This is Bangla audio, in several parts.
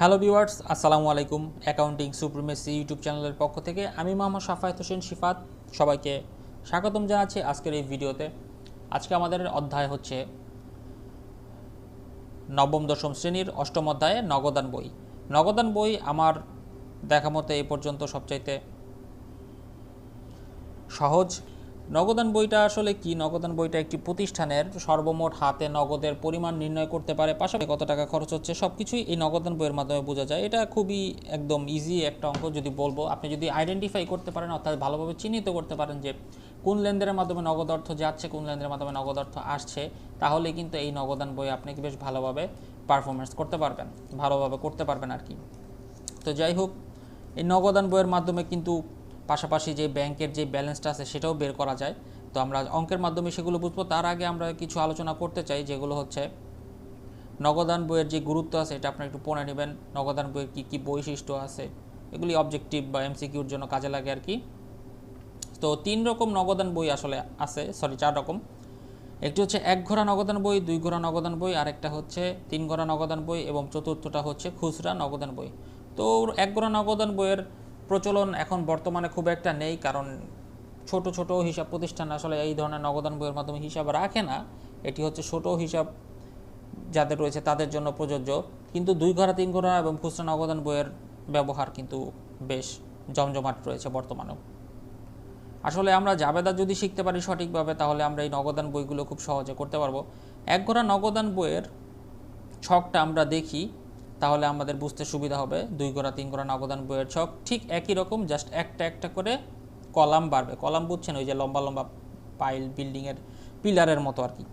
হ্যালো ভিউয়ার্স আসসালামু আলাইকুম। অ্যাকাউন্টিং সুপ্রিমেসি ইউটিউব চ্যানেলের পক্ষ থেকে আমি মোহাম্মদ সাফায়েত হোসেন শিফাত। সবাইকে স্বাগতম জানাচ্ছি আজকের এই ভিডিওতে। আজকে আমাদের অধ্যায় হচ্ছে নবম দশম শ্রেণির অষ্টম অধ্যায়ে নগদান বই। নগদান বই আমার দেখা মতে এ পর্যন্ত সবচাইতে সহজ নগদান বইটা আসলে কি? নগদান বইটা একটি প্রতিষ্ঠানের সর্বমোট হাতে নগদের পরিমাণ নির্ণয় করতে পারে। পাশাপাশি কত টাকা খরচ হচ্ছে সব কিছুই এই নগদান বইয়ের মাধ্যমে বোঝা যায়। এটা খুবই একদম ইজি একটা অঙ্ক যদি বলব। আপনি যদি আইডেন্টিফাই করতে পারেন, অর্থাৎ ভালোভাবে চিহ্নিত করতে পারেন যে কোন লেনদেনের মাধ্যমে নগদ অর্থ যাচ্ছে, কোন লেনদেনের মাধ্যমে নগদ অর্থ আসছে, তাহলে কিন্তু এই নগদান বই আপনি বেশ ভালোভাবে পারফরমেন্স করতে পারবেন, ভালোভাবে করতে পারবেন আর কি। তো যাই হোক, এই নগদান বইয়ের মাধ্যমে কিন্তু পাশাপাশি যে ব্যাংকের যে ব্যালেন্সটা আছে সেটাও বের করা যায়। তো আমরা অঙ্কের মাধ্যমে সেগুলো বুঝব। তার আগে আমরা কিছু আলোচনা করতে চাই, যেগুলো হচ্ছে নগদান বইয়ের যে গুরুত্ব আছে, এটা আপনারা একটু পড়ে নেবেন। নগদান বইয়ের কী কী বৈশিষ্ট্য আছে, এগুলি অবজেক্টিভ বা এমসিকিউর জন্য কাজে লাগে আর কি তো তিন রকম নগদান বই আসলে আছে সরি চার রকম। একটি হচ্ছে এক ঘোড়া নগদান বই, দুই ঘোড়া নগদান বই আরেকটা হচ্ছে তিন ঘোড়া নগদান বই, এবং চতুর্থটা হচ্ছে খুচরা নগদান বই। তো এক ঘোড়া নগদান বইয়ের প্রচলন এখন বর্তমানে খুব একটা নেই, কারণ ছোট ছোট হিসাব প্রতিষ্ঠান আসলে এই ধরনের নগদান বইয়ের মাধ্যমে হিসাব রাখে না। এটি হচ্ছে ছোট হিসাব যাদের রয়েছে তাদের জন্য প্রযোজ্য। কিন্তু দুই ঘোড়া, তিন ঘোড়া এবং খুচরা নগদান বইয়ের ব্যবহার কিন্তু বেশ জমজমাট রয়েছে বর্তমানেও। আসলে আমরা জাবেদা যদি শিখতে পারি সঠিকভাবে, তাহলে আমরা এই নগদান বইগুলো খুব সহজে করতে পারব। এক ঘোড়া নগদান বইয়ের ছকটা আমরা দেখি। তাহলে আমাদের বুঝতে সুবিধা হবে। দুই গোড়া, তিন গোড়া নগদান বইয়ের ছক ঠিক একই রকম জাস্ট একটা একটা করে কলাম বাড়বে। কলাম বুঝছেন, ওই যে লম্বা লম্বা পাইল বিল্ডিংয়ের পিলারের মতো আর কি।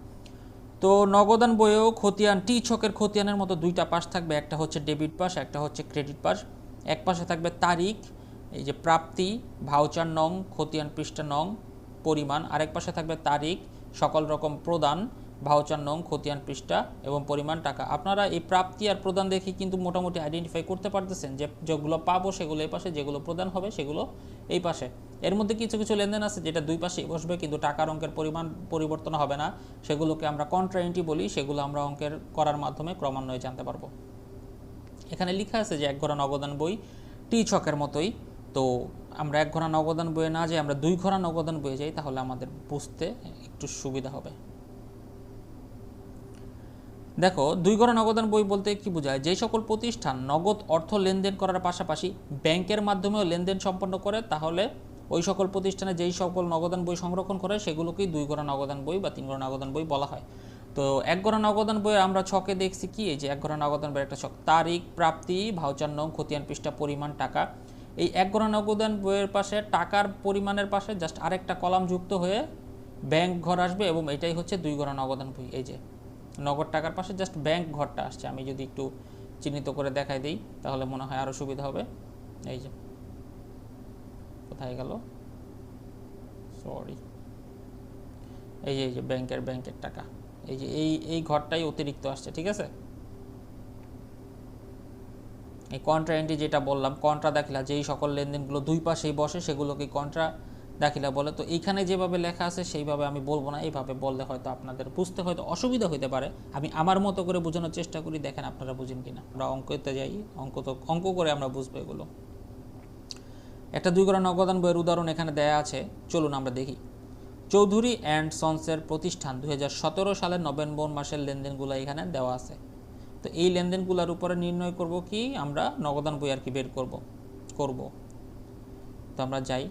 তো নগদান বইয়েও খতিয়ান টি ছকের খতিয়ানের মতো দুইটা পাশ থাকবে। একটা হচ্ছে ডেবিট পাশ, একটা হচ্ছে ক্রেডিট পাশ। এক পাশে থাকবে তারিখ, এই যে প্রাপ্তি ভাউচার নং, খতিয়ান পৃষ্ঠা নং, পরিমাণ। আরেক পাশে থাকবে তারিখ, সকল রকম প্রদান ভাউচার নং, খতিয়ান পৃষ্ঠা এবং পরিমাণ টাকা। আপনারা এই প্রাপ্তি আর প্রদান দেখে কিন্তু মোটামুটি আইডেন্টিফাই করতে পারতেছেন যে যেগুলো পাবো সেগুলো এই পাশে, যেগুলো প্রদান হবে সেগুলো এই পাশে। এর মধ্যে কিছু কিছু লেনদেন আছে যেটা দুই পাশে বসবে কিন্তু টাকার অঙ্কের পরিমাণ পরিবর্তন হবে না। সেগুলোকে আমরা কন্ট্রাইন্টি বলি, সেগুলো আমরা অঙ্কের করার মাধ্যমে ক্রমান্বয়ে জানতে পারব। এখানে লেখা আছে যে এক ঘোড়া নগদান বই টি ছকের মতোই। তো আমরা এক ঘোড়া নগদান বইয়ে না যাই, আমরা দুই ঘোড়া নগদান বইয়ে যাই, তাহলে আমাদের বুঝতে একটু সুবিধা হবে। দেখো, দুই ঘোড়া নগদান বই বলতে কি বোঝায়? যে সকল প্রতিষ্ঠান নগদ অর্থ লেনদেন করার পাশাপাশি ব্যাংকের মাধ্যমেও লেনদেন সম্পন্ন করে, তাহলে ওই সকল প্রতিষ্ঠানে যেই সকল নগদান বই সংরক্ষণ করে, সেগুলোকেই দুই ঘোড়া নগদান বই বা তিন ঘোড়া নগদান বই বলা হয়। তো এক ঘোড়া নগদান বইয়ে আমরা ছকে দেখছি কি? এই যে এক ঘোড়া নগদান বইয়ের একটা ছক। তারিখ, প্রাপ্তি, ভাউচার নং, খতিয়ান পৃষ্ঠা, পরিমাণ, টাকা। এই এক ঘোড়া নগদান বইয়ের পাশে, টাকার পরিমাণের পাশে জাস্ট আরেকটা কলাম যুক্ত হয়ে ব্যাংক ঘর আসবে এবং এটাই হচ্ছে দুই ঘোড়া নগদান বই। এই যে নগদ টাকার পাশে জাস্ট ব্যাংক ঘরটা আসছে। আমি যদি একটু চিহ্নিত করে দেখাই দিই, তাহলে মনে হয় আরও সুবিধা হবে। এই যে, কোথায় গেল? সরি এই যে এই যে ব্যাংকের ব্যাংকের টাকা। এই যে, এই এই ঘরটাই অতিরিক্ত আসছে, ঠিক আছে? এই কন্ট্রা এন্ট্রি যেটা বললাম কন্ট্রা দাখিলা, যেই সকল লেনদেনগুলো দুই পাশেই বসে, সেগুলোকে কন্ট্রা দাখিলা বলে। তো এইখানে যেভাবে লেখা আছে, সেইভাবে আমি বলব না। এইভাবে বললে হয়তো আপনাদের বুঝতে হয়তো অসুবিধা হতে পারে। আমি আমার মতো করে বোঝানোর চেষ্টা করি, দেখেন আপনারা বুঝেন কিনা। আমরা অঙ্কতে যাই, অঙ্ক তো, অঙ্ক করে আমরা বুঝব এগুলো। একটা দুই করা নগদান বইয়ের উদাহরণ এখানে দেয়া আছে। চলুন আমরা দেখি। চৌধুরী অ্যান্ড সন্সের প্রতিষ্ঠান দু হাজার সতেরো সালের নভেম্বর মাসের লেনদেনগুলো এখানে দেওয়া আছে। তো এই লেনদেনগুলোর উপরে নির্ণয় করব কি? আমরা নগদান বই আর কি বের করব করব। তো আমরা যাই।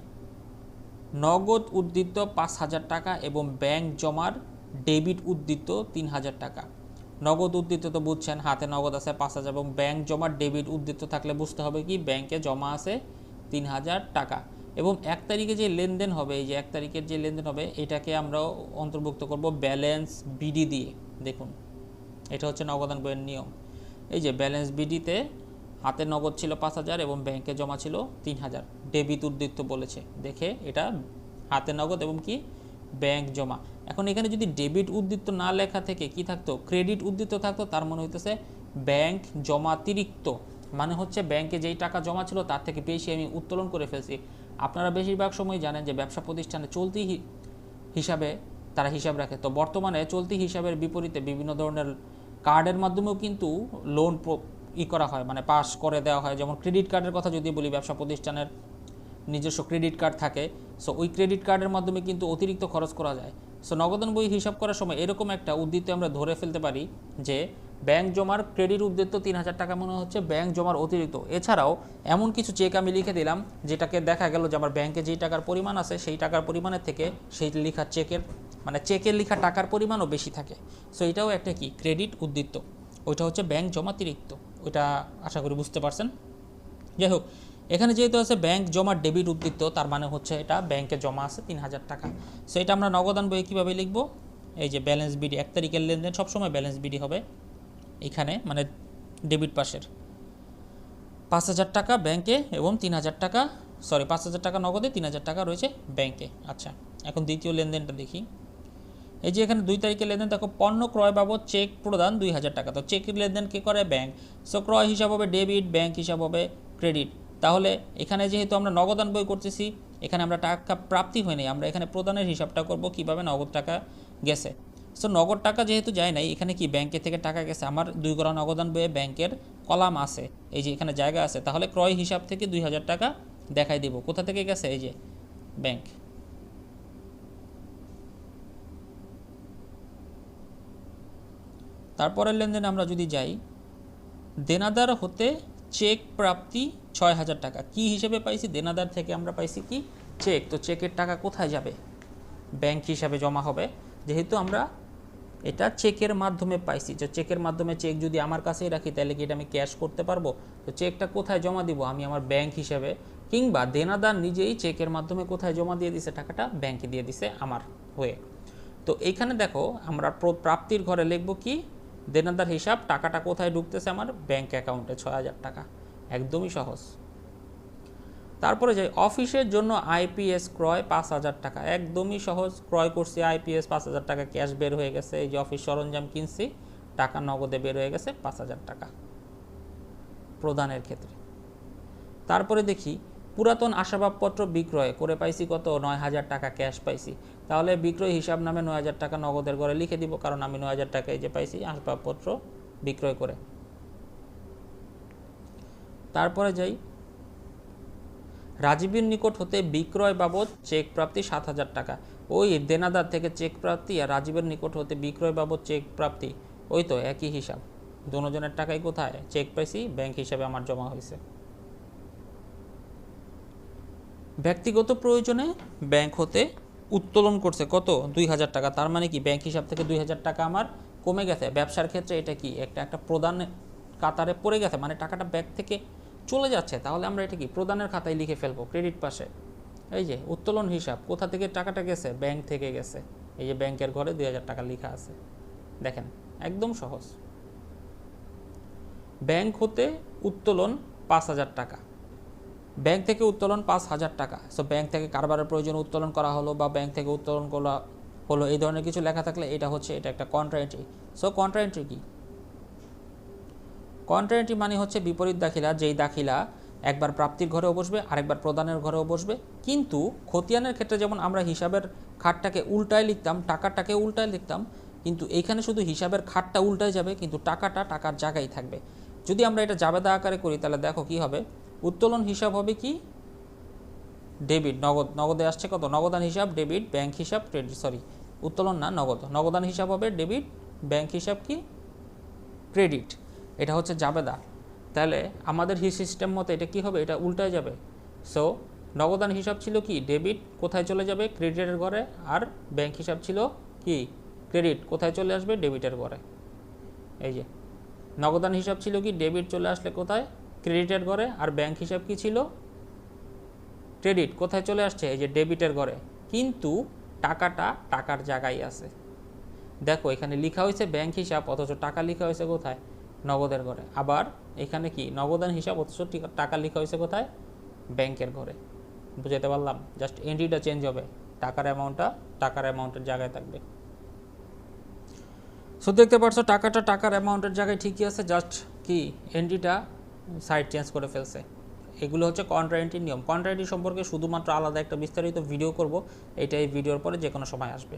নগদ উদ্দীত পাঁচ হাজার টাকা এবং ব্যাংক জমার ডেবিট উদ্দীত তিন হাজার টাকা। নগদ উদ্দীত তো বুঝছেন, হাতে নগদ আছে পাঁচ হাজার এবং ব্যাংক জমার ডেবিট উদ্দীত থাকলে বুঝতে হবে কি, ব্যাংকে জমা আছে তিন হাজার টাকা। এবং এক তারিখে যে লেনদেন হবে, এই যে এক তারিখের যে লেনদেন হবে, এটাকে আমরা অন্তর্ভুক্ত করব ব্যালেন্স বিডি দিয়ে। দেখুন, এটা হচ্ছে নগদান বইয়ের নিয়ম। এই যে ব্যালেন্স বিডিতে হাতে নগদ ছিল পাঁচ হাজার এবং ব্যাংকে জমা ছিল তিন হাজার। ডেবিট উদ্দীপ্ত বলেছে। দেখে এটা হাতে নগদ এবং কি? ব্যাংক জমা। এখন এখানে যদি ডেবিট উদ্দীপ্ত না লেখা থেকে কি থাকতো? ক্রেডিট উদ্দীপ্ত থাকতো, তার মনে হইতেছে ব্যাংক জমাতিরিক্ত মানে হচ্ছে ব্যাংকে যেই টাকা জমা ছিল, তার থেকে বেশি আমি উত্তোলন করে ফেলছি। আপনারা বেশিরভাগ সময় জানেন যে ব্যবসা প্রতিষ্ঠানে চলতি হিসাবে তারা হিসাব রাখে। তো বর্তমানে চলতি হিসাবের বিপরীতে বিভিন্ন ধরনের কার্ডের মাধ্যমেও কিন্তু লোন ই করা হয়। মানে পাস করে দেওয়া হয়। যেমন ক্রেডিট কার্ডের কথা যদি বলি, ব্যবসা প্রতিষ্ঠানের নিজস্ব ক্রেডিট কার্ড থাকে সো ওই ক্রেডিট কার্ডের মাধ্যমে কিন্তু অতিরিক্ত খরচ করা যায়। সো নগদান বই হিসাব করার সময় এরকম একটা উদ্দীপ্ত আমরা ধরে ফেলতে পারি যে ব্যাংক জমার ক্রেডিট উদ্বৃত্ত তিন হাজার টাকা মনে হচ্ছে ব্যাংক জমার অতিরিক্ত। এছাড়াও এমন কিছু চেক আমি লিখে দিলাম, যেটাকে দেখা গেল যে আমার ব্যাংকে যেই টাকার পরিমাণ আছে, সেই টাকার পরিমাণের থেকে সেই লেখা চেকের মানে চেকের লেখা টাকার পরিমাণও বেশি থাকে। সো এটাও একটা কি? ক্রেডিট উদ্বৃত্ত ওইটা হচ্ছে ব্যাংক জমাতিরিক্ত ওইটা আশা করি বুঝতে পারছেন? যাই হোক এখানে যেহেতু আছে ব্যাংক জমা ডেবিট উদ্বৃত্ত, তার মানে হচ্ছে এটা ব্যাংকে জমা আছে তিন হাজার টাকা। সো এটা আমরা নগদান বইয়ে কীভাবে লিখব? এই যে ব্যালেন্স বিডি এক তারিখের লেনদেন সবসময় ব্যালেন্স বিডি হবে এখানে মানে ডেবিট পাশের। পাঁচ হাজার টাকা ব্যাংকে এবং তিন হাজার টাকা সরি পাঁচ হাজার টাকা নগদে তিন হাজার টাকা রয়েছে ব্যাংকে আচ্ছা এখন দ্বিতীয় লেনদেনটা দেখি। এই যে এখানে দুই তারিখের লেনদেন, দেখো, পণ্য ক্রয় বাবদ চেক প্রদান দুই হাজার টাকা। তো চেকের লেনদেন কে করে? ব্যাংক সো ক্রয় হিসাব হবে ডেবিট ব্যাংক হিসাব হবে ক্রেডিট তাহলে এখানে যেহেতু আমরা নগদান বই করতেছি, এখানে আমরা টাকা প্রাপ্তি হয়নি, আমরা এখানে প্রদানের হিসাবটা করব কীভাবে নগদ টাকা গেছে। সো নগদ টাকা যেহেতু যায় নাই, এখানে কি ব্যাংকে থেকে টাকা গেছে? আমার দুই গড়া নগদান বইয়ে ব্যাংকের কলাম আছে, এই যে এখানে জায়গা আছে, তাহলে ক্রয় হিসাব থেকে দুই হাজার টাকা দেখাই দেব। কোথা থেকে গেছে? এই যে ব্যাংক। তারপরের লেনদেনে আমরা যদি যাই, দেনাদার হতে চেক প্রাপ্তি ছয় হাজার টাকা। কি হিসেবে পাইছি? দেনাদার থেকে আমরা পাইছি কি? চেক। তো চেকের টাকা কোথায় যাবে? ব্যাংক হিসাবে জমা হবে। যেহেতু আমরা এটা চেকের মাধ্যমে পাইছি। তো চেকের মাধ্যমে চেক যদি আমার কাছেই রাখি, তাহলে কি এটা আমি ক্যাশ করতে পারব? তো চেকটা কোথায় জমা দিব? আমি আমার ব্যাংক হিসাবে কিংবা দেনাদার নিজেই চেকের মাধ্যমে কোথায় জমা দিয়ে দিছে, টাকাটা ব্যাংকে দিয়ে দিছে আমার হয়ে। তো এইখানে দেখো, আমরা প্র- প্রাপ্তির ঘরে লিখব কি? দেনাদার হিসাব টাকাটা কোথায় ঢুকতেছে আমার? ব্যাংক অ্যাকাউন্টে ছয় হাজার টাকা। একদমই সহজ। তারপরে যাই, অফিসের জন্য আইপিএস ক্রয় পাঁচ হাজার টাকা। একদমই সহজ, ক্রয় করছি আইপিএস পাঁচ হাজার টাকা ক্যাশ বের হয়ে গেছে। এই যে অফিস সরঞ্জাম কিনছি, টাকা নগদে বের হয়ে গেছে পাঁচ হাজার টাকা। প্রদানের ক্ষেত্রে। তারপরে দেখি পুরাতন আসবাবপত্র বিক্রয়, করে পাইছি কত? নয় হাজার টাকা ক্যাশ পাইছি। তাহলে বিক্রয় হিসাব নামে নয় হাজার টাকা নগদের ঘরে লিখে দিব, কারণ আমি নয় হাজার টাকায় যে পাইছি আসবাবপত্র বিক্রয় করে। তারপরে যাই। রাজীবের নিকট হতে বিক্রয় বাবদ চেক প্রাপ্তি সাত হাজার টাকা। ওই দেনাদার থেকে চেক প্রাপ্তি আর রাজীবের নিকট হতে বিক্রয় বাবদ চেক প্রাপ্তি, ওই তো একই হিসাব। দুজনের টাকাই কোথায়? চেক পাইছি, ব্যাংক হিসাবে আমার জমা হয়েছে। ব্যক্তিগত প্রয়োজনে ব্যাংক হতে উত্তোলন করছে কত? দুই হাজার টাকা। তার মানে কি? ব্যাংক হিসাব থেকে দুই হাজার টাকা আমার কমে গেছে। ব্যবসার ক্ষেত্রে এটা কি? একটা একটা প্রদান কাতারে পড়ে গেছে। মানে টাকাটা ব্যাংক থেকে চলে যাচ্ছে। তাহলে আমরা এটা কি? প্রদানের খাতায় লিখে ফেলব ক্রেডিট পাশে। এই যে, উত্তোলন হিসাব। কোথা থেকে টাকাটা গেছে? ব্যাংক থেকে গেছে। এই যে ব্যাংকের ঘরে দুই হাজার টাকা লেখা আছে। দেখেন, একদম সহজ। ব্যাংক হতে উত্তোলন পাঁচ হাজার টাকা। ব্যাংক থেকে উত্তোলন পাঁচ হাজার টাকা। সো ব্যাংক থেকে কারবারের প্রয়োজন উত্তোলন করা হলো বা ব্যাংক থেকে উত্তোলন করা হলো, এই ধরনের কিছু লেখা থাকলে এটা হচ্ছে, এটা একটা contra entry so contra entry কি? কন্ট্রা এন্ট্রি মানে হচ্ছে বিপরীত দাখিলা, যেই দাখিলা একবার প্রাপ্তির ঘরেও বসবে, আরেকবার প্রদানের ঘরেও বসবে। কিন্তু খতিয়ানের ক্ষেত্রে যেমন আমরা হিসাবের খাটটাকে উল্টায় লিখতাম, টাকাটাকে উল্টায় লিখতাম, কিন্তু এইখানে শুধু হিসাবের খাটটা উল্টায় যাবে, কিন্তু টাকাটা টাকার জায়গায় থাকবে। যদি আমরা এটা জাবেদা আকারে করি, তাহলে দেখো কি হবে? উত্তোলন হিসাব হবে কি? ডেবিট, নগদ, নগদে আসছে কত? নগদান হিসাব, ডেবিট, ব্যাংক হিসাব, ক্রেডিট, সরি, উত্তোলন না, নগদ। নগদান হিসাব হবে ডেবিট, ব্যাংক হিসাব কি? ক্রেডিট। এটা হচ্ছে জাবেদা। তাহলে আমাদের হি সিস্টেম মতো এটা কি হবে? এটা উল্টায় যাবে। সো নগদান হিসাব ছিল কি? ডেবিট কোথায় চলে যাবে? ক্রেডিটের ঘরে। আর ব্যাংক হিসাব ছিল কি? ক্রেডিট কোথায় চলে আসবে? ডেবিটের ঘরে। এই যে, নগদান হিসাব ছিল কি? ডেবিট চলে আসলে কোথায়? ক্রেডিটের ঘরে আর ব্যাংক হিসাব কি ছিল? ক্রেডিট, কোথায় চলে আসছে? এই যে ডেবিটের ঘরে। কিন্তু টাকাটা টাকার জায়গায় আছে। দেখো, এখানে লেখা হয়েছে ব্যাংক হিসাব, অথচ টাকা লেখা হয়েছে কোথায়? নগদের ঘরে। আবার এখানে কি? নগদান হিসাব, অথচ টাকা লেখা হয়েছে কোথায়? ব্যাংকের ঘরে। বুঝাতে পারলাম? জাস্ট এন্ট্রিটা চেঞ্জ হবে। টাকার অ্যামাউন্টটা টাকার অ্যামাউন্টের জায়গায় থাকবে। সো দেখতে পারছ, টাকাটা টাকার অ্যামাউন্টের জায়গায় ঠিকই আছে। জাস্ট কি? এন্ট্রিটা সাইড চেঞ্জ করে ফেলছে। এগুলো হচ্ছে কন্ট্রা এন্ট্রির নিয়ম। কন্ট্রা এন্ট্রি সম্পর্কে শুধুমাত্র আলাদা একটা বিস্তারিত ভিডিও করব। এটা এই ভিডিওর পরে যে কোনো সময় আসবে।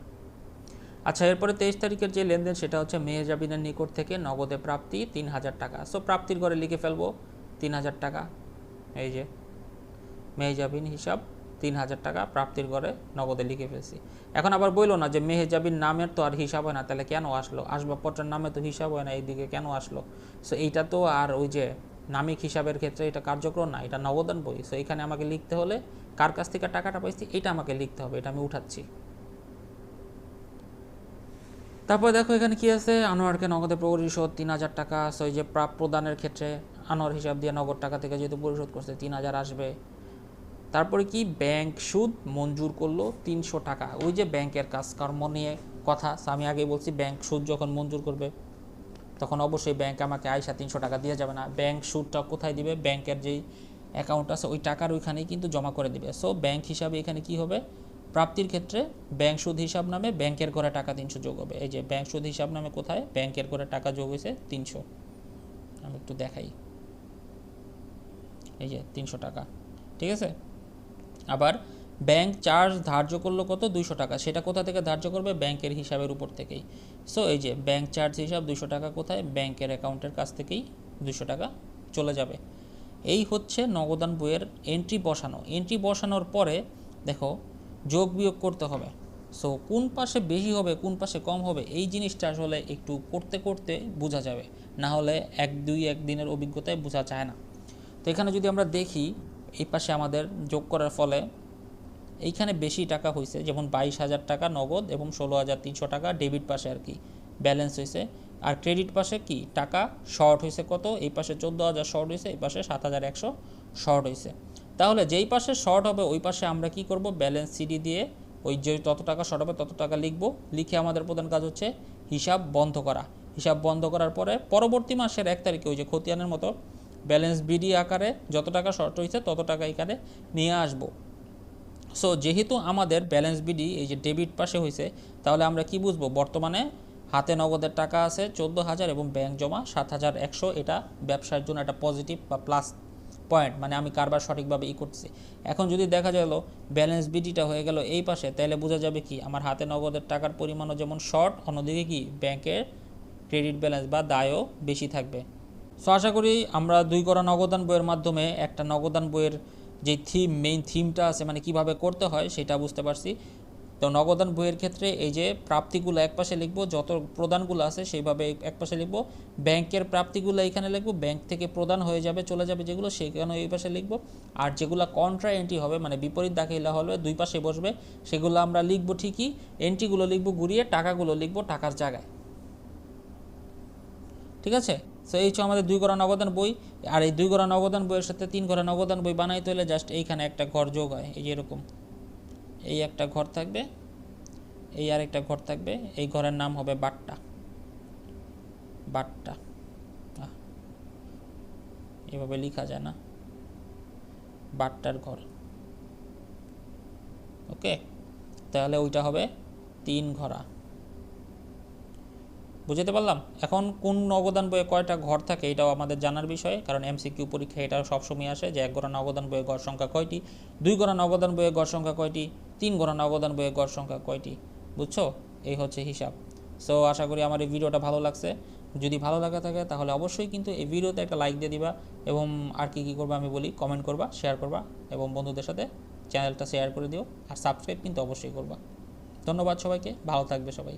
আচ্ছা এরপরে তেইশ তারিখের যে লেনদেন, সেটা হচ্ছে মেহেজাবিনের নিকট থেকে নগদে প্রাপ্তি তিন হাজার টাকা। সো প্রাপ্তির ঘরে লিখে ফেলব, তিন হাজার টাকা। এই যে মেহেজাবিন হিসাব, তিন হাজার টাকা প্রাপ্তির ঘরে নগদে লিখে ফেলছি। এখন আবার বলল না যে মেহেজাবিন নামের তো আর হিসাব হয় না, তাহলে কেন আসলো? আসবাবপত্রের নামে তো হিসাব হয় না, এইদিকে কেন আসলো? সো এইটা তো আর ওই যে নামিক হিসাবের ক্ষেত্রে এটা কার্যক্রম না, এটা নগদান বই। সো এখানে আমাকে লিখতে হলে কার কাছ থেকে টাকাটা পাইছি, এটা আমাকে লিখতে হবে, এটা আমি উঠাচ্ছি। তারপর দেখো এখানে কি আছে? আনোয়ারকে নগদে পরিশোধ তিন হাজার টাকা। সো যে প্রাপ প্রদানের ক্ষেত্রে আনোয়ার হিসাব দিয়ে নগদ টাকা থেকে যেহেতু পরিশোধ করছে, তিন হাজার আসবে। তারপরে কি? ব্যাংক সুদ মঞ্জুর করল তিনশো টাকা। ওই যে ব্যাংকের কাজকর্ম নিয়ে কথা? আমি আগেই বলছি, ব্যাংক সুদ যখন মঞ্জুর করবে তখন অবশ্যই ব্যাংক আমাকে আয়সা তিনশো টাকা দিয়ে যাবে না। ব্যাংক সুদটা কোথায় দিবে? ব্যাংকের যেই অ্যাকাউন্ট আছে, ওই টাকার ওইখানেই কিন্তু জমা করে দিবে। সো ব্যাংক হিসাবে এখানে কি হবে? প্রাপ্তির ক্ষেত্রে ব্যাংক সুদ হিসাব নামে ব্যাংকের ঘরে টাকা তিনশো যোগ হবে। এই যে ব্যাংক সুদ হিসাব নামে কোথায়? ব্যাংকের ঘরে টাকা যোগ হয়েছে তিনশো। আমি একটু দেখাই। এই যে তিনশো টাকা। ঠিক আছে? আবার ব্যাংক চার্জ ধার্য করল কত? দুইশো টাকা। সেটা কোথা থেকে ধার্য করবে? ব্যাংকের হিসাবের উপর থেকেই। সো এই যে ব্যাংক চার্জ হিসাব দুইশো টাকা কোথায়? ব্যাংকের অ্যাকাউন্টের কাছ থেকেই দুশো টাকা চলে যাবে। এই হচ্ছে নগদান বইয়ের এন্ট্রি বসানো। এন্ট্রি বসানোর পরে দেখো, যোগ বিয়োগ করতে হবে। সো কোন পাশে বেশি হবে, কোন পাশে কম হবে, এই জিনিসটা আসলে একটু করতে করতে বোঝা যাবে। না হলে এক, দুই, এক দিনের অভিজ্ঞতায় বোঝা যায় না। তো এখানে যদি আমরা দেখি, এই পাশে আমাদের যোগ করার ফলে এইখানে বেশি টাকা হয়েছে যেমন বাইশ হাজার টাকা নগদ এবং ষোলো হাজার তিনশো টাকা ডেবিট পাশে আর কি, ব্যালেন্স হয়েছে আর ক্রেডিট পাশে কি, টাকা শর্ট হয়েছে কত, এই পাশে চোদ্দ হাজার শর্ট হয়েছে এই পাশে সাত হাজার একশো শর্ট হয়েছে তাহলে যেই পাশে শর্ট হবে, ওই পাশে আমরা কি করব? ব্যালেন্স সিডি দিয়ে ওই যে তত টাকা শর্ট হবে, তত টাকা লিখব। লিখে আমাদের প্রধান কাজ হচ্ছে হিসাব বন্ধ করা। হিসাব বন্ধ করার পরে পরবর্তী মাসের এক তারিখে ওই যে খতিয়ানের মতো ব্যালেন্স বিডি আকারে যত টাকা শর্ট হয়েছে তত টাকা এখানে নিয়ে আসব। সো যেহেতু আমাদের ব্যালেন্স বিডি এই যে ডেবিট পাশে হয়েছে তাহলে আমরা কি বুঝব? বর্তমানে হাতে নগদের টাকা আছে চোদ্দ হাজার এবং ব্যাংক জমা সাত হাজার একশো। এটা ব্যবসার জন্য একটা পজিটিভ বা প্লাস পয়েন্ট মানে আমি কারবার সঠিকভাবে ই করছি এখন যদি দেখা গেল ব্যালেন্স বিডিটা হয়ে গেল এই পাশে, তাহলে বোঝা যাবে কি? আমার হাতে নগদের টাকার পরিমাণও যেমন শর্ট অন্যদিকে কি? ব্যাংকের ক্রেডিট ব্যালেন্স বা দায়ও বেশি থাকবে। সো আশা করি আমরা দুই করা নগদান বইয়ের মাধ্যমে একটা নগদান বইয়ের যে থিম মেইন থিমটা আছে মানে কীভাবে করতে হয়, সেটা বুঝতে পারছি। তো নগদান বইয়ের ক্ষেত্রে এই যে প্রাপ্তিগুলো এক পাশে লিখব, যত প্রদানগুলো আছে, সেইভাবে এক পাশে লিখব। ব্যাংকের প্রাপ্তিগুলো এখানে লিখব, ব্যাংক থেকে প্রদান হয়ে যাবে, চলে যাবে যেগুলো সেখানে এই পাশে লিখব। আর যেগুলো কন্ট্রা এন্ট্রি হবে মানে বিপরীত দাখিলা হবে দুই পাশে বসবে, সেগুলো আমরা লিখব ঠিকই। এন্ট্রিগুলো লিখব ঘুরিয়ে, টাকাগুলো লিখব টাকার জায়গায়। ঠিক আছে? সো এই হচ্ছে আমাদের দুই গড়া নগদান বই, আর এই দুই গড়া নগদান বইয়ের সাথে তিন গড়া নগদান বই বানাইতে হলে জাস্ট এইখানে একটা ঘর যোগ হয়, এই যে এরকম। এই একটা ঘর থাকবে, এই আর একটা ঘর থাকবে, এই ঘরের নাম হবে বাট্টা। বাট্টা। এভাবে লেখা যায় না। বাট্টার ঘর। ওকে? তাহলে ওইটা হবে তিন ঘরা বুঝতে পারলাম? এখন কোন নগদান বইয়ে কয়টা ঘর থাকে এটাও আমাদের জানার বিষয়, কারণ এমসিকিউ পরীক্ষা এটা সবসময় আসে যে এক গোড়া নগদান বইয়ে গড় সংখ্যা কয়টি, দুই গোড়া নগদান বইয়ে গড় সংখ্যা কয়টি, তিন গোড়া নগদান বইয়ে গড় সংখ্যা কয়টি, বুঝছ? এই হচ্ছে হিসাব। সো আশা করি আমার এই ভিডিওটা ভালো লাগছে। যদি ভালো লাগা থাকে, তাহলে অবশ্যই কিন্তু এই ভিডিওতে একটা লাইক দিয়ে দিবা এবং আর কি কী করবা আমি বলি কমেন্ট করবা শেয়ার করবা এবং বন্ধুদের সাথে চ্যানেলটা শেয়ার করে দিও। আর সাবস্ক্রাইব কিন্তু অবশ্যই করবা। ধন্যবাদ সবাইকে, ভালো থাকবে সবাই।